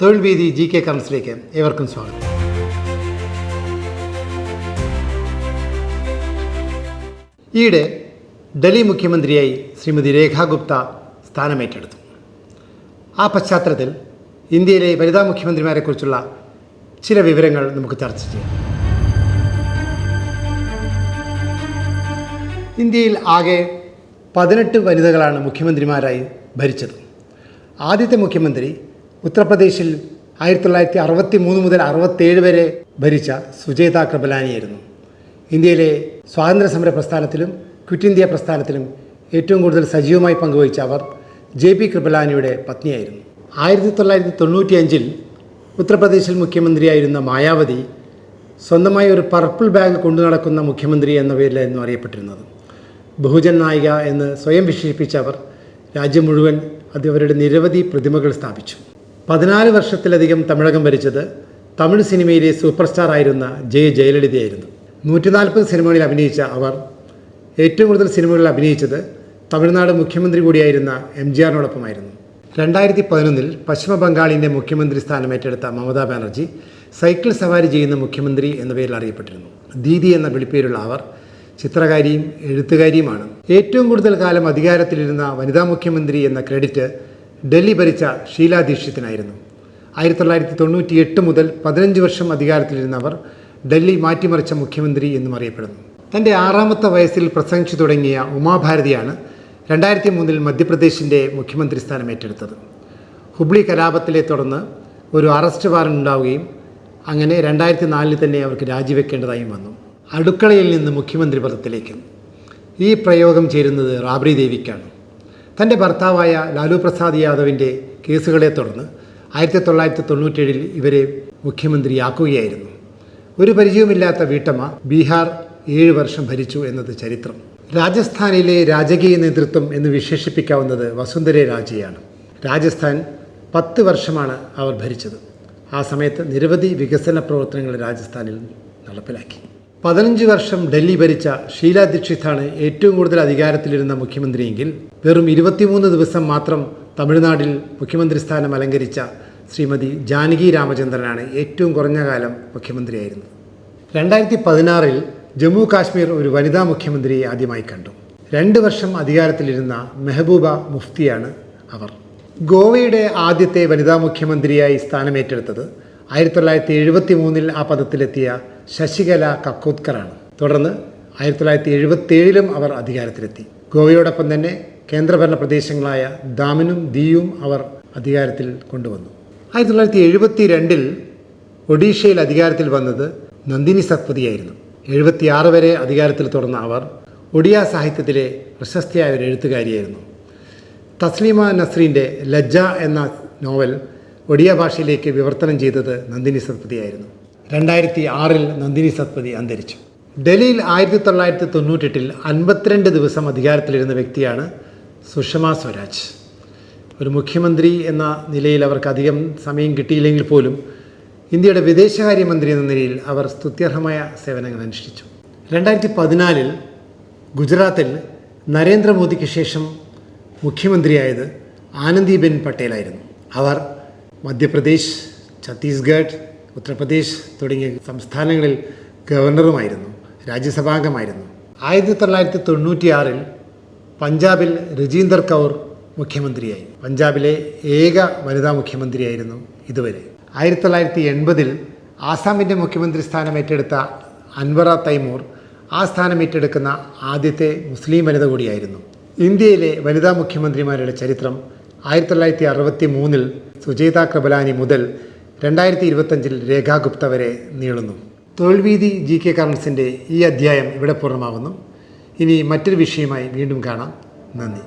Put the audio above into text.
തൊഴിൽ വീതി G K കറൻസിലേക്ക് ഏവർക്കും സ്വാഗതം. ഈയിടെ ഡൽഹി മുഖ്യമന്ത്രിയായി ശ്രീമതി രേഖാ ഗുപ്ത സ്ഥാനമേറ്റെടുത്തു. ആ പശ്ചാത്തലത്തിൽ ഇന്ത്യയിലെ വനിതാ മുഖ്യമന്ത്രിമാരെക്കുറിച്ചുള്ള ചില വിവരങ്ങൾ നമുക്ക് ചർച്ച ചെയ്യാം. ഇന്ത്യയിൽ ആകെ പതിനെട്ട് വനിതകളാണ് മുഖ്യമന്ത്രിമാരായി ഭരിച്ചത്. ആദ്യത്തെ മുഖ്യമന്ത്രി ഉത്തർപ്രദേശിൽ ആയിരത്തി തൊള്ളായിരത്തി അറുപത്തി മൂന്ന് മുതൽ അറുപത്തേഴ് വരെ ഭരിച്ച സുജേത കൃപലാനിയായിരുന്നു. ഇന്ത്യയിലെ സ്വാതന്ത്ര്യ സമര പ്രസ്ഥാനത്തിലും ക്വിറ്റ് ഇന്ത്യ പ്രസ്ഥാനത്തിലും ഏറ്റവും കൂടുതൽ സജീവമായി പങ്കുവഹിച്ച അവർ ജെ പി കൃപലാനിയുടെ പത്നിയായിരുന്നു. ആയിരത്തി തൊള്ളായിരത്തി തൊണ്ണൂറ്റി അഞ്ചിൽ ഉത്തർപ്രദേശിൽ മുഖ്യമന്ത്രിയായിരുന്ന മായാവതി സ്വന്തമായി ഒരു പർപ്പിൾ ബാഗ് കൊണ്ടു നടക്കുന്ന മുഖ്യമന്ത്രി എന്ന പേരിലായിരുന്നു അറിയപ്പെട്ടിരുന്നത്. ബഹുജൻ നായിക എന്ന് സ്വയം വിശേഷിപ്പിച്ച അവർ രാജ്യം മുഴുവൻ അത് അവരുടെ നിരവധി പ്രതിമകൾ സ്ഥാപിച്ചു. പതിനാല് വർഷത്തിലധികം തമിഴകം ഭരിച്ചത് തമിഴ് സിനിമയിലെ സൂപ്പർ സ്റ്റാർ ആയിരുന്ന ജയ ജയലളിതയായിരുന്നു. നൂറ്റി നാൽപ്പത് സിനിമകളിൽ അഭിനയിച്ച അവർ ഏറ്റവും കൂടുതൽ സിനിമകളിൽ അഭിനയിച്ചത് തമിഴ്നാട് മുഖ്യമന്ത്രി കൂടിയായിരുന്ന എം ജി ആറിനോടൊപ്പമായിരുന്നു. രണ്ടായിരത്തി പതിനൊന്നിൽ പശ്ചിമ ബംഗാളിന്റെ മുഖ്യമന്ത്രി സ്ഥാനം ഏറ്റെടുത്ത മമതാ ബാനർജി സൈക്കിൾ സവാരി ചെയ്യുന്ന മുഖ്യമന്ത്രി എന്ന പേരിൽ അറിയപ്പെട്ടിരുന്നു. ദീദി എന്ന വിളിപ്പേരുള്ള അവർ ചിത്രകാരിയും എഴുത്തുകാരിയുമാണ്. ഏറ്റവും കൂടുതൽ കാലം അധികാരത്തിലിരുന്ന വനിതാ മുഖ്യമന്ത്രി എന്ന ക്രെഡിറ്റ് ഡൽഹി ഭരിച്ച ഷീലാ ദീക്ഷിത്തിനായിരുന്നു. ആയിരത്തി തൊള്ളായിരത്തി തൊണ്ണൂറ്റി എട്ട് മുതൽ പതിനഞ്ച് വർഷം അധികാരത്തിലിരുന്ന അവർ ഡൽഹി മാറ്റിമറിച്ച മുഖ്യമന്ത്രി എന്നും അറിയപ്പെടുന്നു. തന്റെ ആറാമത്തെ വയസ്സിൽ പ്രസംഗിച്ചു തുടങ്ങിയ ഉമാഭാരതിയാണ് രണ്ടായിരത്തി മൂന്നിൽ മധ്യപ്രദേശിന്റെ മുഖ്യമന്ത്രി സ്ഥാനം ഏറ്റെടുത്തത്. ഹുബ്ലി കലാപത്തിലെ തുടർന്ന് ഒരു അറസ്റ്റ് വാറണ്ട് ഉണ്ടാവുകയും അങ്ങനെ രണ്ടായിരത്തി നാലിൽ തന്നെ അവർക്ക് രാജിവെക്കേണ്ടതായും വന്നു. അടുക്കളയിൽ നിന്ന് മുഖ്യമന്ത്രി പദത്തിലേക്ക്. ഈ പ്രയോഗം ചേരുന്നത് റാബ്രി ദേവിക്കാണ്. തന്റെ ഭർത്താവായ ലാലു പ്രസാദ് യാദവിന്റെ കേസുകളെ തുടർന്ന് ആയിരത്തി തൊള്ളായിരത്തി തൊണ്ണൂറ്റേഴിൽ ഇവരെ മുഖ്യമന്ത്രിയാക്കുകയായിരുന്നു. ഒരു പരിചയവുമില്ലാത്ത വീട്ടമ്മ ബീഹാർ ഏഴ് വർഷം ഭരിച്ചു എന്നത് ചരിത്രം. രാജസ്ഥാനിലെ രാജകീയ നേതൃത്വം എന്ന് വിശേഷിപ്പിക്കാവുന്നത് വസുന്ധര രാജയാണ്. രാജസ്ഥാൻ പത്ത് വർഷമാണ് അവർ ഭരിച്ചത്. ആ സമയത്ത് നിരവധി വികസന പ്രവർത്തനങ്ങൾ രാജസ്ഥാനിൽ നടപ്പിലാക്കി. പതിനഞ്ച് വർഷം ഡൽഹി ഭരിച്ച ഷീല ദീക്ഷിതാണ് ഏറ്റവും കൂടുതൽ അധികാരത്തിലിരുന്ന മുഖ്യമന്ത്രിയെങ്കിൽ വെറും ഇരുപത്തിമൂന്ന് ദിവസം മാത്രം തമിഴ്നാട്ടിൽ മുഖ്യമന്ത്രി സ്ഥാനം അലങ്കരിച്ച ശ്രീമതി ജാനകി രാമചന്ദ്രനാണ് ഏറ്റവും കുറഞ്ഞ കാലം മുഖ്യമന്ത്രിയായിരുന്നത്. രണ്ടായിരത്തി പതിനാറിൽ ജമ്മു കാശ്മീർ ഒരു വനിതാ മുഖ്യമന്ത്രിയെ ആദ്യമായി കണ്ടു. രണ്ട് വർഷം അധികാരത്തിലിരുന്ന മെഹബൂബ മുഫ്തിയാണ് അവർ. ഗോവയുടെ ആദ്യത്തെ വനിതാ മുഖ്യമന്ത്രിയായി സ്ഥാനമേറ്റെടുത്തത് ആയിരത്തി തൊള്ളായിരത്തി എഴുപത്തി മൂന്നിൽ ആ പദത്തിലെത്തിയ ശശികല കക്കോത്കറാണ്. തുടർന്ന് ആയിരത്തി തൊള്ളായിരത്തി എഴുപത്തേഴിലും അവർ അധികാരത്തിലെത്തി. ഗോവയോടൊപ്പം തന്നെ കേന്ദ്രഭരണ പ്രദേശങ്ങളായ ദാമിനും ദിയും അവർ അധികാരത്തിൽ കൊണ്ടുവന്നു. ആയിരത്തി തൊള്ളായിരത്തി എഴുപത്തി രണ്ടിൽ ഒഡീഷയിൽ അധികാരത്തിൽ വന്നത് നന്ദിനി സത്പതിയായിരുന്നു എഴുപത്തിയാറ് വരെ അധികാരത്തിൽ തുടർന്ന അവർ ഒഡിയ സാഹിത്യത്തിലെ പ്രശസ്തിയായ ഒരു എഴുത്തുകാരിയായിരുന്നു. തസ്ലീമ നസ്രീന്റെ ലജ്ജ എന്ന നോവൽ ഒഡിയ ഭാഷയിലേക്ക് വിവർത്തനം ചെയ്തത് നന്ദിനി സത്പതിയായിരുന്നു രണ്ടായിരത്തി ആറിൽ നന്ദിനി സത്പതി അന്തരിച്ചു. ഡൽഹിയിൽ ആയിരത്തി തൊള്ളായിരത്തി തൊണ്ണൂറ്റെട്ടിൽ അൻപത്തിരണ്ട് ദിവസം അധികാരത്തിലിരുന്ന വ്യക്തിയാണ് സുഷമ സ്വരാജ്. ഒരു മുഖ്യമന്ത്രി എന്ന നിലയിൽ അവർക്ക് അധികം സമയം കിട്ടിയില്ലെങ്കിൽ പോലും ഇന്ത്യയുടെ വിദേശകാര്യമന്ത്രി എന്ന നിലയിൽ അവർ സ്തുത്യർഹമായ സേവനങ്ങൾ അനുഷ്ഠിച്ചു. രണ്ടായിരത്തി പതിനാലിൽ ഗുജറാത്തിൽ നരേന്ദ്രമോദിക്ക് ശേഷം മുഖ്യമന്ത്രിയായത് ആനന്ദിബെൻ പട്ടേലായിരുന്നു. അവർ മധ്യപ്രദേശ് ഛത്തീസ്ഗഡ് ഉത്തർപ്രദേശ് തുടങ്ങിയ സംസ്ഥാനങ്ങളിൽ ഗവർണറുമായിരുന്നു രാജ്യസഭാംഗമായിരുന്നു. ആയിരത്തി തൊള്ളായിരത്തി തൊണ്ണൂറ്റിയാറിൽ പഞ്ചാബിൽ രജീന്ദർ കൗർ മുഖ്യമന്ത്രിയായി. പഞ്ചാബിലെ ഏക വനിതാ മുഖ്യമന്ത്രിയായിരുന്നു ഇതുവരെ. ആയിരത്തി തൊള്ളായിരത്തി എൺപതിൽ ആസാമിന്റെ മുഖ്യമന്ത്രി സ്ഥാനം ഏറ്റെടുത്ത അൻവറ തൈമൂർ ആ സ്ഥാനം ഏറ്റെടുക്കുന്ന ആദ്യത്തെ മുസ്ലിം വനിത കൂടിയായിരുന്നു. ഇന്ത്യയിലെ വനിതാ മുഖ്യമന്ത്രിമാരുടെ ചരിത്രം ആയിരത്തി തൊള്ളായിരത്തി അറുപത്തി മൂന്നിൽ സുജേത കൃപലാനി മുതൽ രണ്ടായിരത്തി ഇരുപത്തഞ്ചിൽ രേഖാ ഗുപ്ത വരെ നീളുന്നു. തൊഴിൽവീതി ജി കെ കറൻസിന്റെ ഈ അധ്യായം ഇവിടെ പൂർണമാകുന്നു ഇനി മറ്റൊരു വിഷയമായി വീണ്ടും കാണാം. നന്ദി.